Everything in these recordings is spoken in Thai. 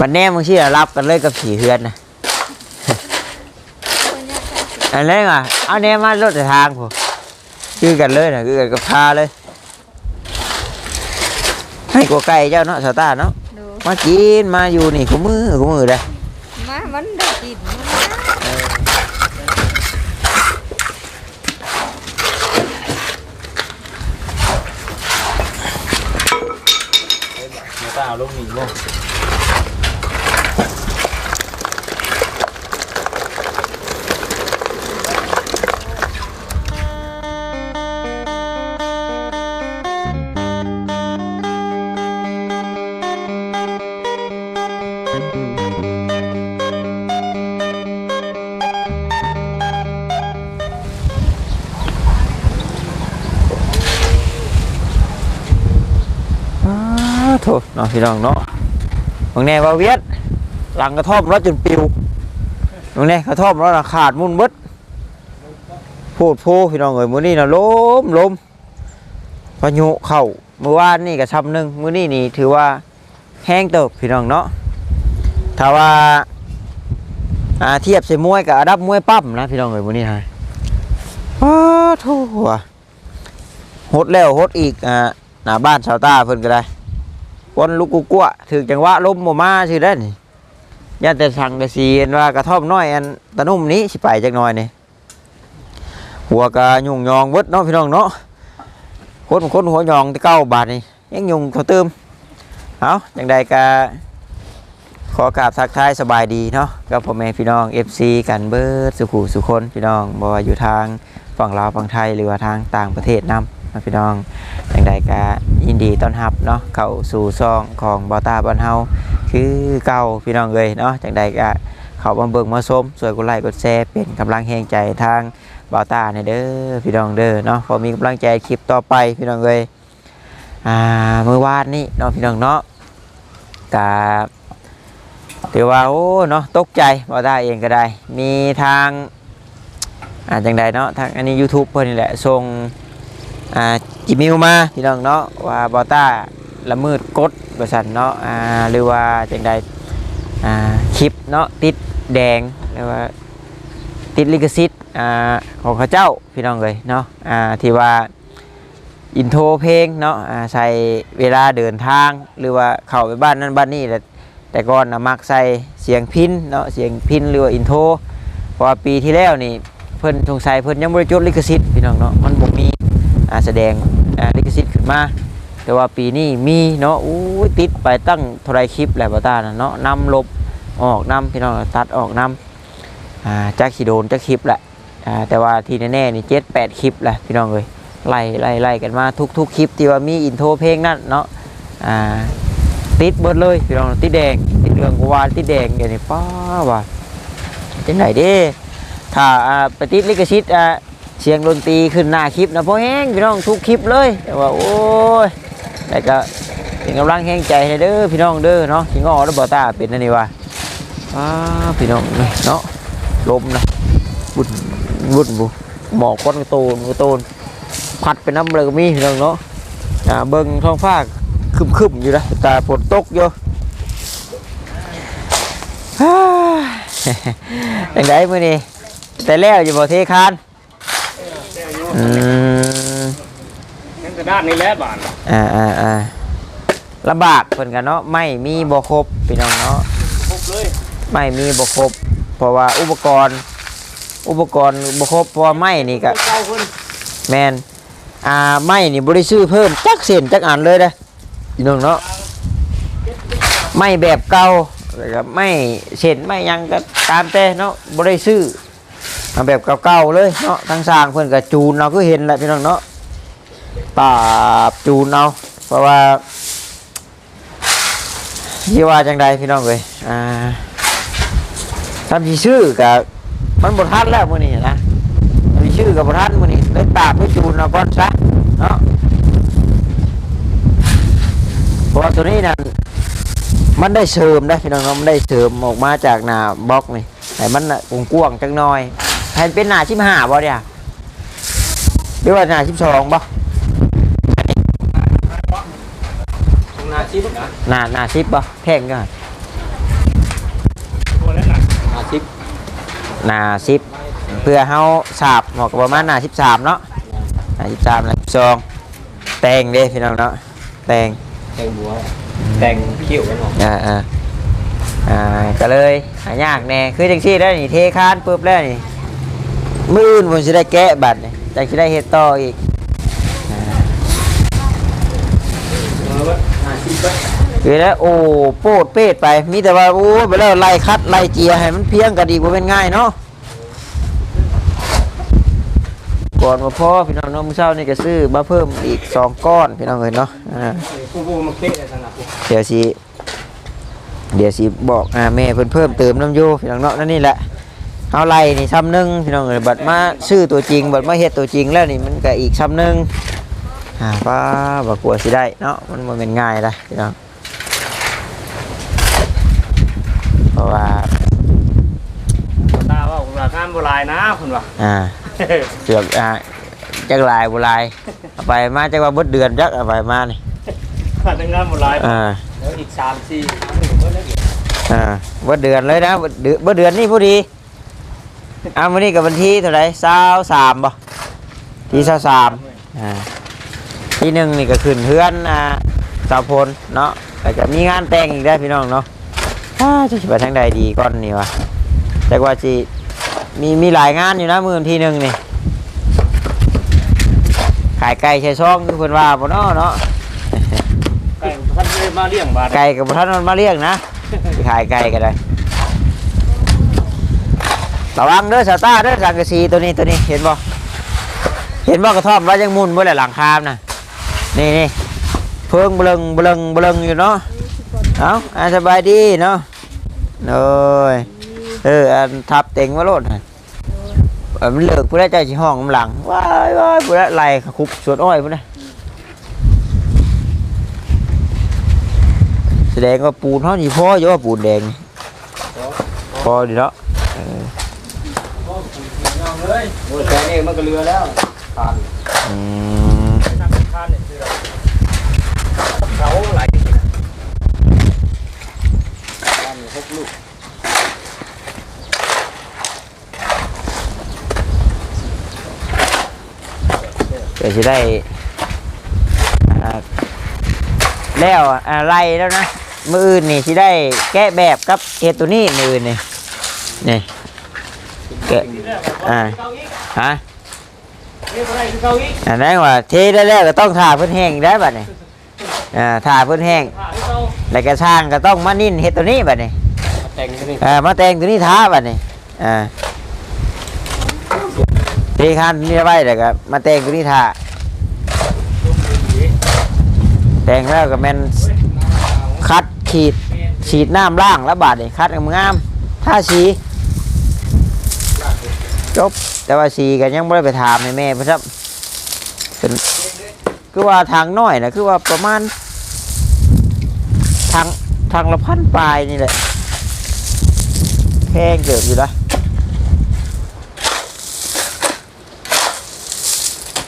บัดแน่มึงชื่อรับกันเลยกับขี่เฮือนนะคนเนี่ยใส่สีอันนี้อะเอาแน่มารถแต่ทางผมคือกันเลยนะคือกันกับพาเลย ให้กัวไก่เจ้าเนาะสาวตาเนาะดูมากินมาอยู่นี่กูมือกูมือเลยมามันได้กินมันนะตาเอาลงหนีบ่ โถเนาะพี่น้องเนาะบางแน่ว่าเวียดหลังกระท่อมรถจนปิวบางแน่กระท่อมรถนะขาดมุ่นมดพูดโพพี่น้องเอ้ยมื้อนี้นะล้มล้มพายุเข้าเมื่อวานนี่ก็ช้ำหนึงมื้อนี้นี่ถือว่าแห้งเติบพี่น้องเนาะถ้าว่าอ่าเทียบใส่มวยกับอันดับมวยปั้มนะพี่น้องเอ้ยมื้อนี้ฮะอ้าโถว่ะหดแล้วหดอีกอ่าหน้าบ้านชาวตาเพิ่นก็ได้ วนลูกกุกัวถึงจังหวะล้มบ่มาสิได้นี่ย่าแต่สั่งกระสีนว่ากระท่อมน้อยอันตะนุ่มนี้สิไปจักหน่อยนี่หัวกะยุ่งยองเบิดเนาะพี่น้องเนาะคนคนหัวยองที่เก้าบาทนี่ยังยุ่งเขาเติมเอาจังใดกะขอกราบทักทายสบายดีเนาะกับพ่อแม่พี่น้อง FC กันเบิดสุขุสุคนพี่น้องบ่ว่าอยู่ทางฝั่งลาวฝั่งไทยหรือว่าทางต่างประเทศนํ นะพี่น้องอย่างใดก็ยินดีต้อนรับเนาะเข้าสู่ซองของบอตาบอนเฮาคือเก่าพี่น้องเลยเนาะอย่างใดก็เข้ามาเบิ่งมาชมสวยกดไลกดแชร์เป็นกำลังแห่งใจทางบอตาเนี่ยเด้อพี่น้องเด้อเนาะพอมีกำลังใจคลิปต่อไปพี่น้องเลยอ่าเมื่อวานนี้เนาะพี่น้องเนาะกะถือว่าโอ้เนาะตกใจบอตาเองก็ได้ มีทางอ่าจังใดเนาะทางอันนี้ YouTube เพิ่นนี่แหละส่ง อ่าจิมิวมาพี่น้องเนาะว่าบอต้าละมิดกฎบริษัทเนาะอ่าหรือว่าจังใดอ่าคลิปเนาะติดแดงหรือว่าติดลิขสิทธิ์อ่าของเขาเจ้าพี่น้องเลยเนาะอ่าที่ว่าอินโทรเพลงเนาะอ่าใส่เวลาเดินทาง หรือว่าเข้าไปบ้านนั้นบ้านนี้แต่แต่ก่อนนะมักใส่เสียงพินเนาะเสียงพินหรือว่าอินโทรพราะว่าปีที่แล้วนี่เพิ่นสงสัยเพิ่นยังบริจดลิขสิทธิ์พี่น้องเนาะมันบ่มี อ่าแสดงอ่าลิขสิทธิ์ขึ้นมา แต่ว่าปีนี้มีเนาะอู้ติดไปตั้งเท่าไรคลิปแหละบาตานะเนาะนำลบออกนำพี่น้องตัดออกนำอ่าจักขีโดนจักคลิปแหละอ่าแต่ว่าที่แน่ๆนี่เจ็ดแปดคลิปแหละพี่น้องเลยไล่ไล่ไล่กันมาทุกทุกคลิปที่ว่ามีอินโทรเพลงนั่นเนาะอ่าติดเบิดเลยพี่น้องติดแดงติดเหลืองวานติดแดงอย่างนี้ป้าว่ะจังไหนเด้ถ้าไปติดลิขสิทธิ์ เสียงดนตรีขึ้นหน้าคลิปนะพ่อแห้งพี่น้องทุกคลิปเลยแต่ว่าโอ้ยแต่ก็เป็นกำลังแห้งใจให้เด้อพี่น้องเด้อเนาะที่งอแล้วบอตาเป็นนั่นนี่วะอ้าพี่น้องเนาะลมนะบุญบุญบุหมอกก้อนกระโตนกระโตนพัดไปน้ำเลยก็มีพี่น้องเนาะอ่าเบิ่งท้องฟ้าคึมๆอยู่นะแต่ฝนตกอยู่ฮ่าอย่างไรมื้อนี้แต่แล้วอยู่บ่เทคาน อืมนั่นก็ด้านนี้แหละบาทอ่าอ่าอ่าลำบากเพิ่นกันเนาะไม่มีบ่ครบพี่น้องเนาะครบเลยไม่มีบ่ครบเพราะว่าอุปกรณ์ อุปกรณ์บ่ครบเพราะว่าไม้นี่ก็เก้าคนแมนอ่าไม้นี่บ่ได้ซื้อเพิ่มจักเส้นจักอันเลยเด้อพี่น้องเนาะไม้แบบเก่าแล้วก็ไม้เส้นไม้หยังก็ตามแต่เนาะบ่ได้ซื้อ มาแบบเก่าๆเลยเนาะทางสร้างเพิ่อนก็จูนเราก็เห็นแหละพี่น้องเนาะปราบจูนเอาเพราะว่าที่ว่าจังใดพี่น้องเอ้ยอ่าทำสิซื้อก็มันบ่ทันแล้วมื้อนี้นะมีชื่อกับพระท่านมือนี่ได้ตากไปจูนเอาก้อนซะเนาะเพราะตัวนี้นั่นมันได้เสริมได้พี่น้องเนาะมันได้เสริมออกมาจากหน้าบล็อกนี่ให้มันน่ะกว้างๆจังน่อย แทนเป็นหน้าชิบห้าบ่เนี่ยหรือว่าหน้าชิบสองบ่ทำงานชิปนะหน้าหน้าชิบบ่แพงกันอาทิตย์หนาสิบเพื่อเฮาสาบเหมาะกับประมาณหนาสิบสามเนาะหนาสิบสามหนาสิบสองแตงเด้พี่น้องเนาะแตงแตงบัวแตงเขี้ยวกันหรออ่าอ่าอ่าก็เลยหายากแน่คือจังซี่ได้วนี่เทคานปุ๊บแล้วนี่ มืออื่นผมจะได้แกะบัตรนี่จังสิได้เฮ็ดต่ออีกอ่าอาทิตย์ก็คือแล้วโอ้โปดเปดไป มีแต่ว่าโอ้ไปแล้วไล่คัดไล่เจียให้มันเพียงกันดีกว่าเป็นง่ายเนาะก่อนมาพ่อพี่น้องน้องมือเช้านี่ก็ซื้อมาเพิ่มอีกสองก้อนพี่น้องเอ้ยเนาะเดี๋ยวสิเดี๋ยวสิบอกอ่าแม่เพิ่นเพิ่มเติมน้ำโยพี่น้องเนาะนั่นนี่แหละ เอาไล่นี่ซ้ำหนึงพี่น้องเอ้ยบัดมาซื้อตัวจริง บัดมาเฮ็ดตัวจริงแล้วนี่มันก็อีกซ้ำหนึงอ่าป้าบ่กลัวสิได้เนาะมันบ่แม่นง่ายละพี่น้องเพราะว่าตาว่าคุณว่างานโบราณนะคุณว่าอ่าเกือบอ่าจักหลายบ่หลายเอาไปมาจักว่าเบิดเดือนจักเอาไปมานี่การงานโบราณอ่าแล้วอีกสามสี่เมื่อแล้วอีกอ่าว่าเดือนเลยนะว่าเดือนว่าเดือนนี่พอดี อ่าวันนี้กับวันที่เท่าไหร่สาวสามบ่ที่สาวสามอ่าที่หนึ่งนี่ก็ขึ้นเพื่อนอ่าสาวพลเนาะแต่ก็มีงานแต่งอีกได้อพี่น้องเนาะอ้าจะไปทางใดดีก่อนนี่วะแต่ว่าจีมีมีหลายงานอยู่นะมือวันที่หนึ่งนี่ขายไก่ใช้ช่องคือเพิ่นว่าบ่เนาะเนาะไก่ท่านเลยมาเลี้ยงบาทไก่กับท่านมันมาเรียกนะไปขายไก่กันเลย ระวังเด้อสาตาเด้อสังกะสีตัวนี้ตัวนี้เห็นบ่เห็นบ่กระท่อมว่ายังมุนบ่แหละหลังคามนะนี่นี่เพิ่งเบลงเบลงเบลงอยู่เนาะเอาอาสบายดีเนาะโอ้ยเอออันทับเต็งมาโลดน่ะเออมันเลิกผู้ได้ใจสิห้องกำลังว้ายว้ายผู้ได้ไล่คุบสวนอ้อยผู้ได้แสดงว่าปูนเขานี่พ่ออยู่ว่าปูนแดงพอดีเนาะ เลยโอ้แต่นี่มันก็เรือแล้วทานอืมทานทานเนี่ยเรือเขาไหลทานหกลูกเดี๋ยวจะได้อ่าแล้วอะไรแล้วนะมืออื่นนี่สิได้แกะแบบกับเฮดตัวนี้มืออื่นนี่นี่แกะ อ่าฮะนี่ก็ได้คือเขาอีกอันนั้นว่าเทได้แล้วก็ต้องถ่าเพิ่นแห้งอีกได้บัดนี้อ่าถ่าเพิ่นแห้งผ่าที่เขาแล้วก็ช่างก็ต้องมานิ่นเฮ็ดตัวนี้บัดนี้แต่งกันนี่อ่ามาแต่งตัวนี้ท้าบัดนี้อ่าเทคันนี่ไว้แล้วก็มาแต่งตัวนี้ท่าแต่งแล้วก็แม่นคัดขีดฉีดน้ำล่างแล้วบาดนี่คัดงามๆท่าสี จบ แต่ว่าสีกันยังไม่ได้ไปถามให้แม่เพิ่นครับเป็นคือว่าทางน้อยนะคือว่าประมาณ ทางทางละพันปลายนี่แหละแพงเกิดอยู่ละ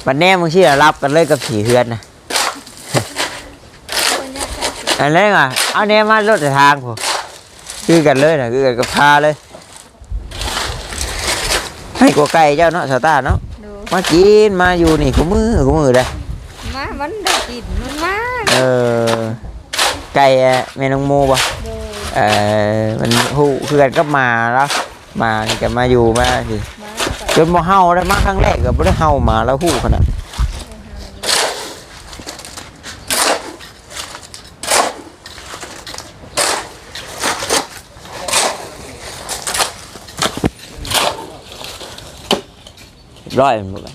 บันแน่มึงเชื่อรับกันเลยกับผีเฮือนนะคนยากจัดอันนี้อะเอาแน่มารถแต่ทางผมคือกันเลยนะคือกันกับพาเลย ให้กัวไก่เจ้าเนาะสาวตาเนาะดูมากินมาอยู่นี่กูมือกูมือเลยมามันได้กินมันมากเออไก่อะแม่นองโมบ่ดูเออมันหูคือกันก็มาแล้วมานี่กันมาอยู่มาสิมาจนบ่เฮาได้มาครั้งแรกก็บ่ได้เฮามาแล้วหูขนาด ร้อยหมดเลย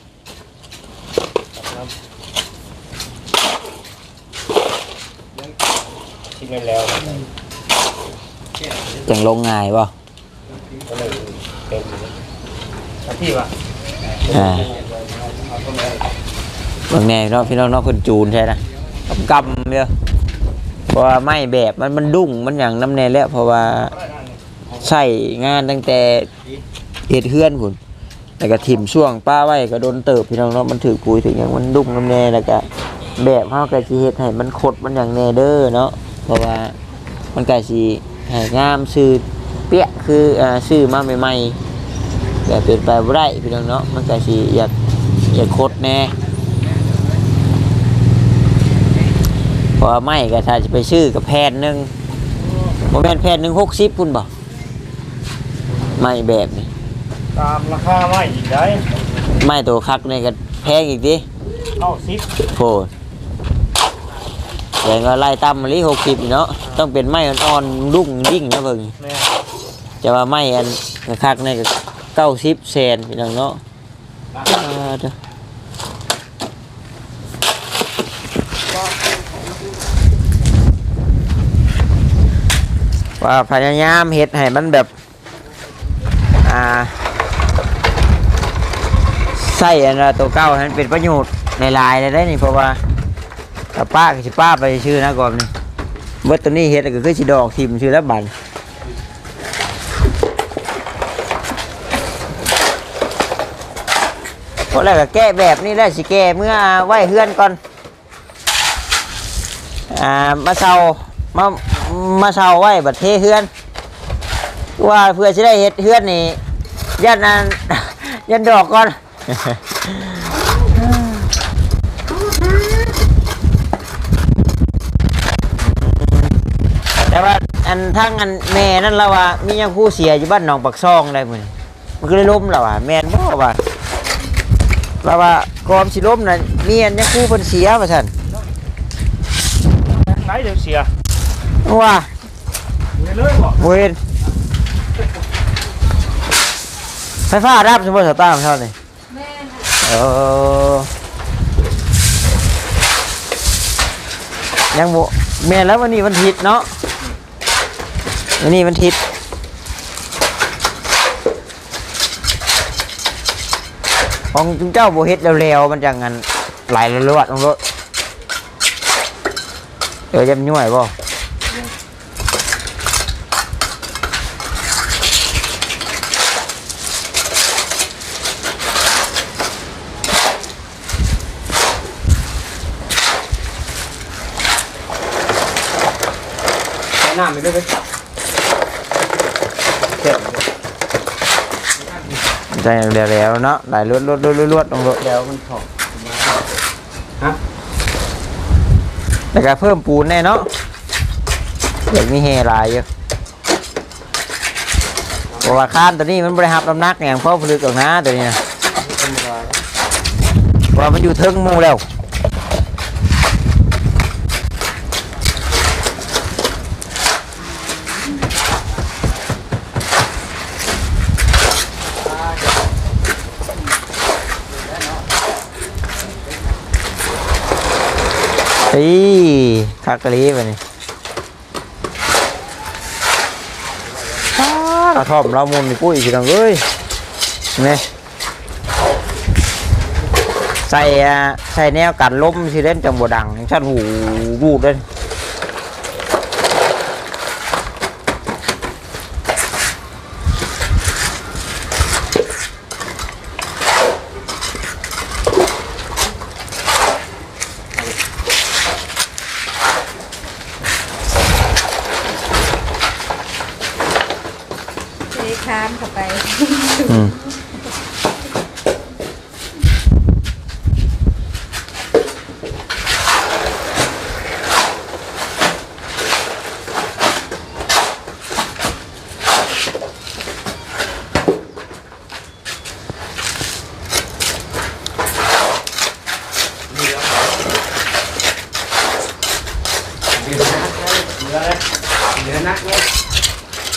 ทิ้งไปแล้วจังลงง่ายบ่ก็เลยเต็มเลยที่ว่าอ่าบางแน่เนาะพี่น้องเนาะคนจูนใช่นะกำกำเด้อเพราะว่าไม่แบบมันมันดุ้งมันอย่างน้ำแน่แล้วเพราะว่าใส่งานตั้งแต่เฮ็ดเฮือนพุ่น แล้วก็ถิ่มช่วงป้าไว้ก็โดนเติบพี่น้องเนาะมันถือปุ๋ยถึงอย่างมันดุ้งน้ำแน่แล้วก็แบบเฮาก็สิเฮ็ดให้มันขดมันอย่างแน่เด้อเนาะเพราะว่ามันก็สิให้งามซื่อเปี้ยคืออ่าซื้อมาใหม่ๆแบบเป็นไปบ่ได้พี่น้องเนาะมันก็สิอยากอยากคดแน่เพอไม่ก็ถ้าจะไปซื้อกับแพนหนึ่งบ่แมนแพนหนึ่ง60พุ่นบ่ไม่แบบนี้ ตามราคาไม้อีกได้ไม่ตัวคักนี่ก็แพงอีกดิเข้าซิปโพดแต่ก็ไล่ต่ำมาลิหกสิบเนาะต้องเป็นไม้อ่อนๆรุ่งยิ่งนะเบิ่งแม่จะว่าไม้อันคักๆนี่ก็เก้าสิบเซนพี่น้องเนาะอ่าเด้อว่าพยายามเฮ็ดให้มันแบบ อ่า ใส่อันะตัวเก้าให้มันเป็นประโยชน์ในลายๆเลยได้นี่เพราะว่าถ้าป้าก็สิป้าไปชื่อนะก่อนนี่เบิดตัวนี้เฮ็ดก็คือสิดอกทิมชื่อแล้วบันเพราะแล้วก็แก้แบบนี้แหล้สิแก้เมื่อไหวเฮือนก่อนอ่ามาเซามามาเซาไหวบัดเทเฮือน ว่าเพื่อจะได้เฮ็ดเฮือนนี่ยันอันยันดอกก่อน แต่ว่าอันทั้งอันแม่นั่นเราว่ามียังคู่เสียอยู่บ้านหนองปักซองได้มื้อนี้มันก็เลยล้มแล้วว่าแม่นบ่ว่าเราว่ากอมสิล้มน่ะมีอันยังคู่เพิ่นเสียว่าซั่นไหนเดี๋ยวเสียว่าเงินเลยบ่บ่เห็นไฟฟ้าดับสมมุติสตาร์มเท่านี้แม่น เออยังบ่แม่แล้ววันนี้วันทิตย์เนาะวันนี้วันทิตย์ของจุงเจ้าโบเฮ็ดเร็วๆมันจังงันไหลรวดลงรถเออจะมันย่วยบ่ น้ำไปด้วยไปใจเร็วเนาะไหลรวดรวดรวดรวดรวดลงรถแล้วมันถอดฮะแต่ก็เพิ่มปูนแน่เนาะเด็กมีเฮลายอยู่เพราะว่าคานตัวนี้มันบริหับน้ำหนักอย่างพ่อผลึกออกนะตัวนี้นะเพราะว่ามันอยู่เทิงมูแล้ว เฮ้ยคักกะลีไปนี่อ้ากระท่อมเรามุมนี่ปุ้ยสิดังเอ้ยนี่ใส่อ่าใส่แนวกันล้มสิเล่นจังบ่ดังชันหูรูดเลย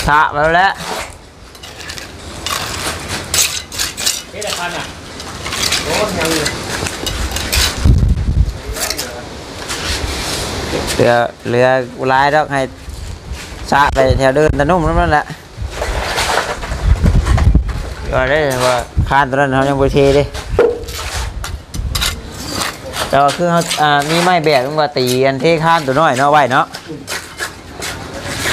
สะไปแล้วเฮ้ยแต่คันอะโอ้ยังอยู่เรือเรือลายต้องให้สะไปแถวเดินตะนุ่มนั่นแหละก็ได้ว่าคานตัวนั้นเขายังบริเทเดิแต่ว่าคือเขาอ่ามีไม้แบบมันว่าตีอันเทคานตัวน้อยเนาะไว้เนาะ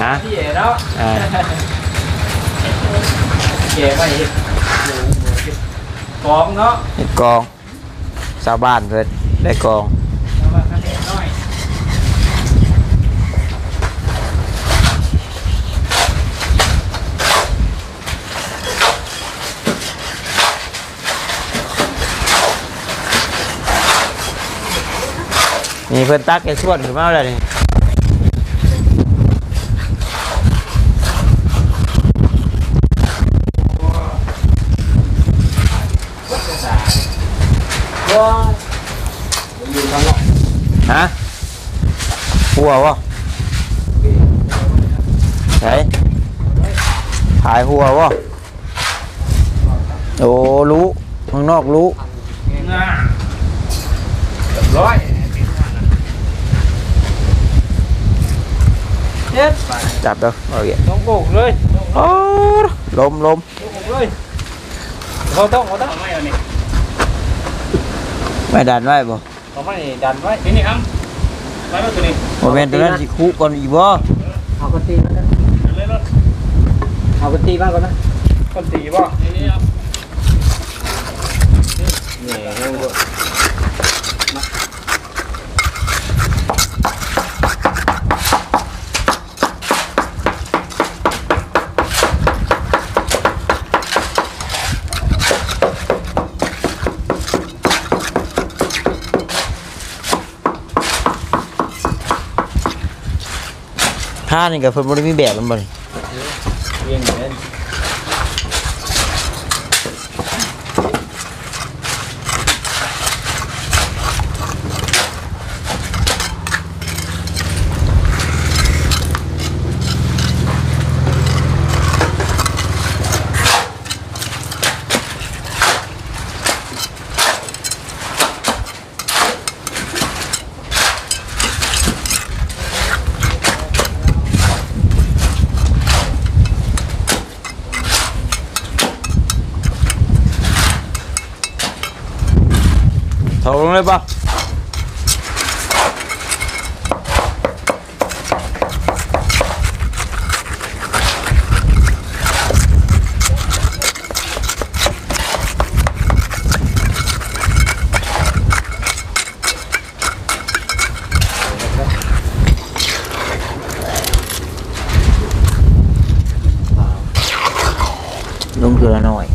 ฮะพี่เนาะอ่าแกไม่เห็นกองเนาะเห็ดกองชาวบ้านเพิ่นได้กอง เอามาคะแนนน้อยนี่เพิ่นตักแกส่วนขึ้นมาแล้วนี่ก็อยู่ข้างนอกฮะหัววะไหนถ่ายหัววะโอ้รู้ข้างนอกรู้ง่าเรียบร้อย เจ็ดจับเด้อเอาอย่างต้องโกกเลยโอ้ลมลมโกกเลยเขาต้องเขาต้องไม่เอานี่ไม่ดันไว้บ่เขาไม่ดันไว้นี่นี่ครับไว้ไว้ตัวนี้โมเมนต์ตัวนั้นสิคุก่อนอีกบ่เอากระตีมานะดันเลยรถเอากระตีมาก่อนนะคนตีบ่นี่นี่ครับนี่ให้ดู ผ้านี่ก็เพิ่นบ่ได้มีแบบมันบ่นี่ เยี่ยงเลย ถอดลงเลยป่ะลงเกลือหน่อย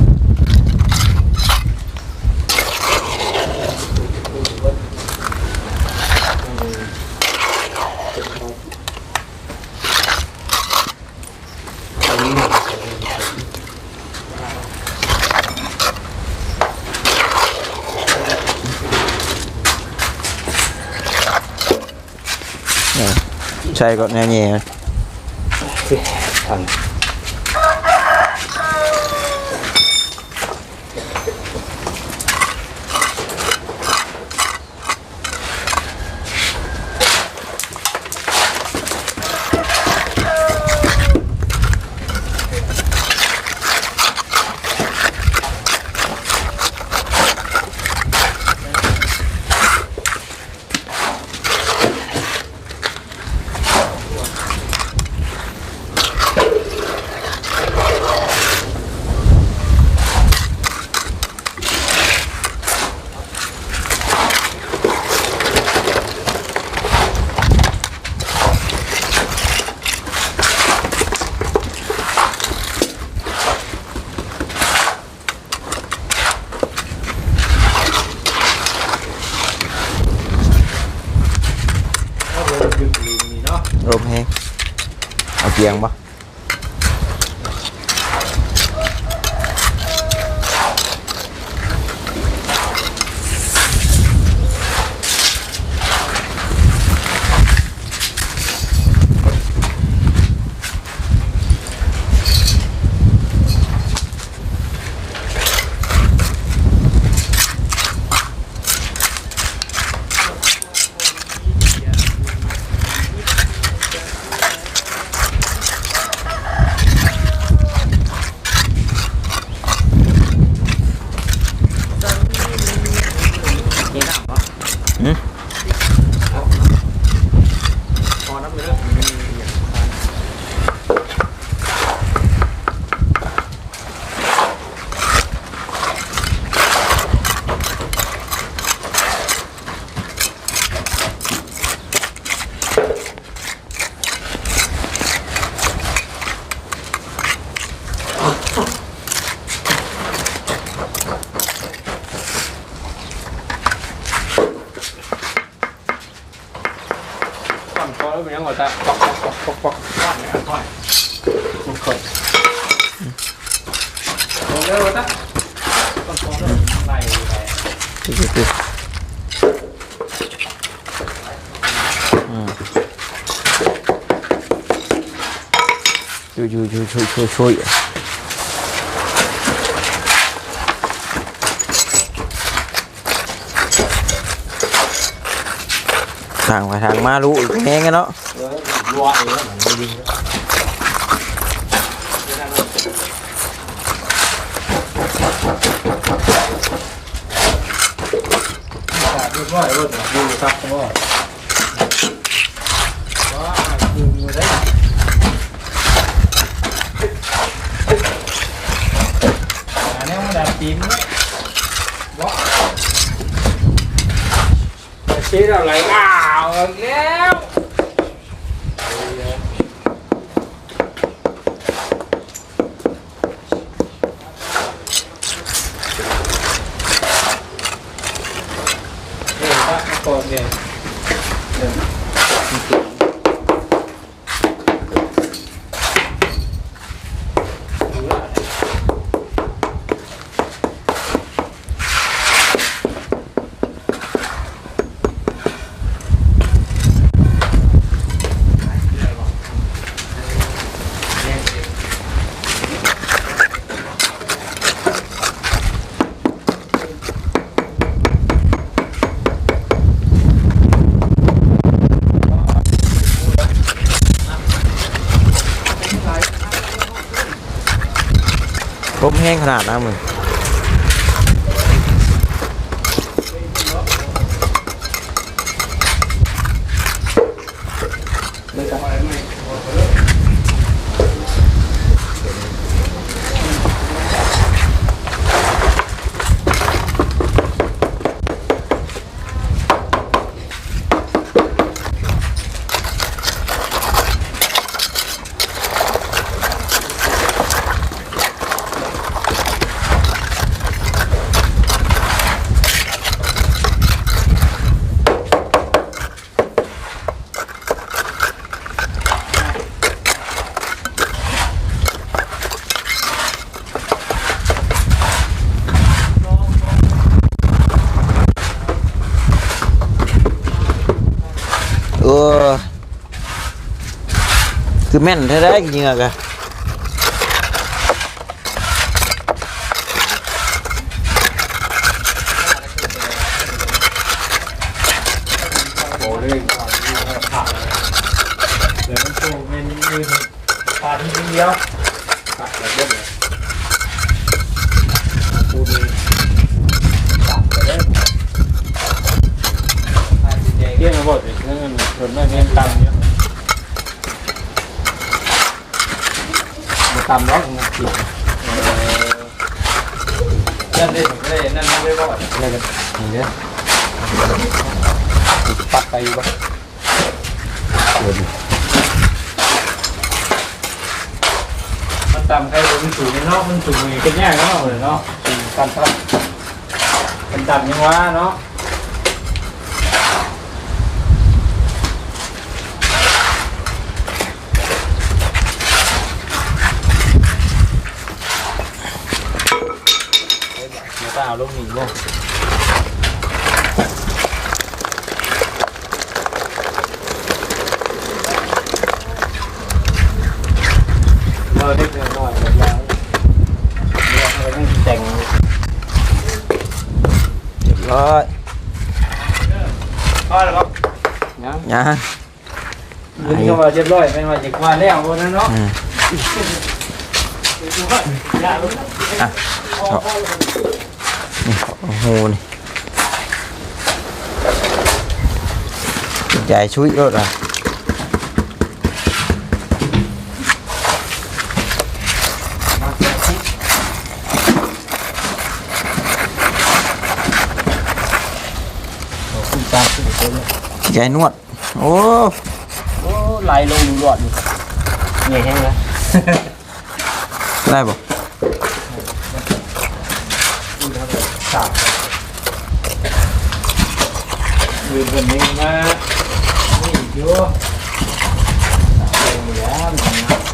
ใช่ก็แน่ เงี้ยทันลมแห้งเอาเกียงปะ nó mới được ช่วยช่วยช่วยช่วยทางไปทางมารู้อีกแม่งกันเนาะ รัวเองแล้วมันไม่ดี เรียบร้อยรถดูครับพ่อว้าคืออยู่ได้ อันนี้มันดับตีนเนี่ย เช็ดอะไรอ้าวแล้ว เออถ้าก่อนเนี่ย ลมแห้งขนาดนั้นมึง เออ คือแม่นแท้ๆจริงๆอะกะโอ้เลยผักเดี๋ยวมันโชว์เป็นมือปลาที่เดียวตัดแบบเดียวเลยปูนี่ตัดไปเลยเกี่ยงมาหมดเลยนั่นส่วนแม่เน้นตำเยอะ มา ตำร้องนะผิดนั่นได้ได้นั่นไม่ได้รอดอะไรกันนี่เด้อปัดไปอยู่ปะเดี๋ยวดิมันตำใครมันสูงในนอกมันสูงมือเป็นแย่ก็เอาเลยเนาะการทับเป็นตำยังว่าเนาะ มาตาเอาลงหนีบ่เราได้เงินหน่อยแบบแล้วเนี่ยเราต้องแต่งเรียบร้อยก็แล้วครับยังยังยืนเข้ามาเรียบร้อยเป็นว่าจะมาแล้วบนนั้นเนาะอืม อย่าลุกอะชอบนี่โอ้โหนี่ใหญ่ ชุยรถอะใหญ่นวดโอ้โอ้ไหลลงดูหลอดอยู่เหนื่อยแล้วได้บ่ยืนะเป็นอย่างนี้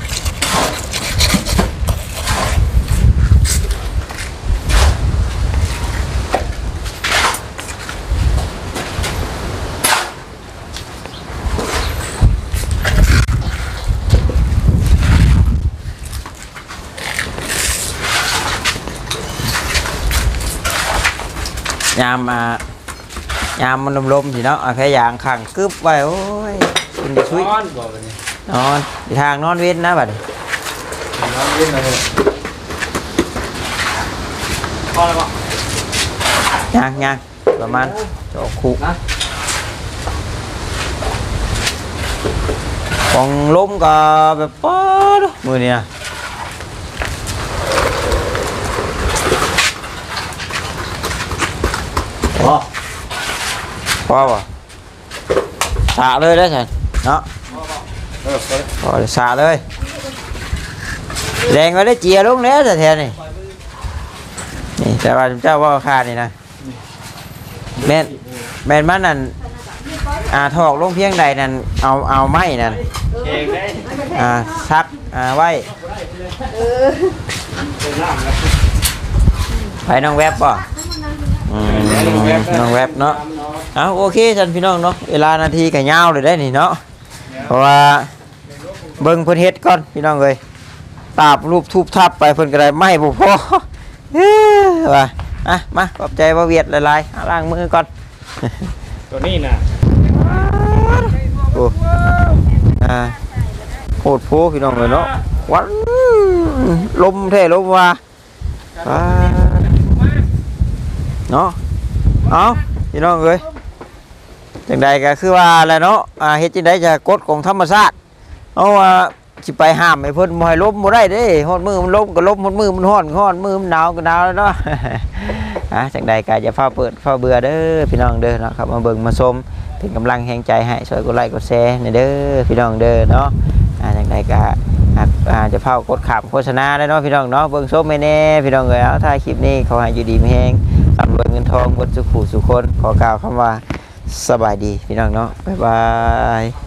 ยามมายามมันลมๆสิเนาะเอาแค่ยางขังกึบไว้โอ้ยคุณจะช่วยนอนบอกไปนี่นอนอยู่ทางนอนเว้นนะบัดนี้นอนเล่นอะไรพอแล้วปะยางยางประมาณจอกคุของลมก็แบบป๊อดมือนี่นะ พอป่ะสาเลยได้ใช่เนาะเออพอเลยสาเลยแรงก็ได้เจียลงแล้วแต่แทนนี่นี่แต่ว่าเจ้าว่าค่านี่นะแม่นแม่นมันนั่นอ่าถอกลงเพียงใดนั่นเอาเอาไม้นั่นอ่าซักอ่าไว้เป็นน้ำแล้วไปน้องแวบป่ะน้องแวบเนาะ เอาโอเคท่านพี่น้องเนาะเวลานาทีก็ยาวเลยได้นี่เนาะเพราะว่าเบิ่งเพิ่นเฮ็ดก่อนพี่น้องเอ้ยตาบรูปทูบทับไปเพิ่นก็ได้ไม่บ่พอเอ้อว่าอะมาขอบใจบ่าเวียดหลายๆอะล้างมือก่อนตัวนี้น่ะโอ้อ่าโคตรโพพี่น้องเลยเนาะวันลมแท้ลมว่าอ่าเนาะเอาพี่น้องเอ้ย จังใดก็คือว่าแหล้วเนาะอ่าเฮ็ดจังไดจะกฎของธรรมชาติเอาว่าสิไปห้ามให้เพิ่นบ่ให้ลมบ่ได้เด้ฮอดมือมันลมก็ลมฮอดมือมันร้อนก็ร้อนมือมันหนาวก็หนาวแล้วเนาะอะจังใดก็อย่าฟ้าเปิดฟ้าเบื่อเด้อพี่น้องเด้อเนาะครับมาเบิ่งมาชมเป็นกำลังแห่งใจให้ช่วยกดไลค์กดแชร์ในเด้อพี่น้องเด้อเนาะอ่าจังใดก็อาจะเผากดขับโฆษณาได้เนาะพี่น้องเนาะเบิ่งชมไม่แน่พี่น้องเอ้ยเอาถ่ายคลิปนี้เขาให้อยู่ดีมีแฮงร่ำรวยเงินทองบนสุขุสุขคนขอกล่าวคำว่า สบายดีพี่น้องเนาะบ๊ายบาย